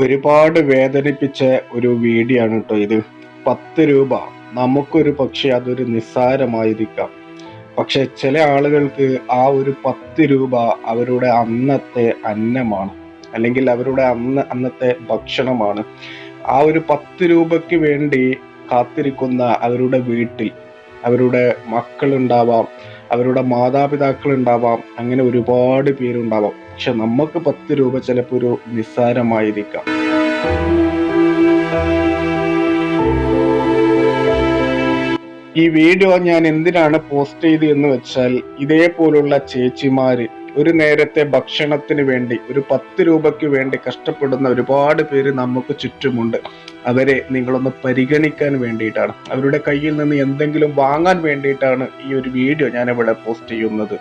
ഒരുപാട് വേദനിപ്പിച്ച ഒരു വീഡിയോ ആണ് കേട്ടോ ഇത്. പത്ത് രൂപ. നമുക്കൊരു പക്ഷെ അതൊരു നിസ്സാരമായിരിക്കാം. പക്ഷെ ചില ആളുകൾക്ക് ആ ഒരു പത്ത് രൂപ അവരുടെ അന്നത്തെ അന്നമാണ്. അല്ലെങ്കിൽ അവരുടെ അന്ന അന്നത്തെ ഭക്ഷണമാണ്. ആ ഒരു പത്ത് രൂപയ്ക്ക് വേണ്ടി കാത്തിരിക്കുന്ന അവരുടെ വീട്ടിൽ അവരുടെ മക്കളുണ്ടാവാം അവരുടെ മാതാപിതാക്കൾ ഉണ്ടാവാം അങ്ങനെ ഒരുപാട് പേരുണ്ടാവാം. പക്ഷെ നമുക്ക് പത്ത് രൂപ ചിലപ്പോൾ ഒരു നിസ്സാരമായിരിക്കാം. ഈ വീഡിയോ ഞാൻ എന്തിനാണ് പോസ്റ്റ് ചെയ്ത് എന്ന് വെച്ചാൽ ഇതേപോലുള്ള ചേച്ചിമാര് ഒരു നേരത്തെ ഭക്ഷണത്തിന് വേണ്ടി ഒരു പത്ത് രൂപയ്ക്ക് വേണ്ടി കഷ്ടപ്പെടുന്ന ഒരുപാട് പേര് നമുക്ക് ചുറ്റുമുണ്ട്. അവരെ നിങ്ങളൊന്ന് പരിഗണിക്കാൻ വേണ്ടിയിട്ടാണ്. അവരുടെ കയ്യിൽ നിന്ന് എന്തെങ്കിലും വാങ്ങാൻ വേണ്ടിയിട്ടാണ് ഈ ഒരു വീഡിയോ ഞാൻ ഇവിടെ പോസ്റ്റ് ചെയ്യുന്നത്.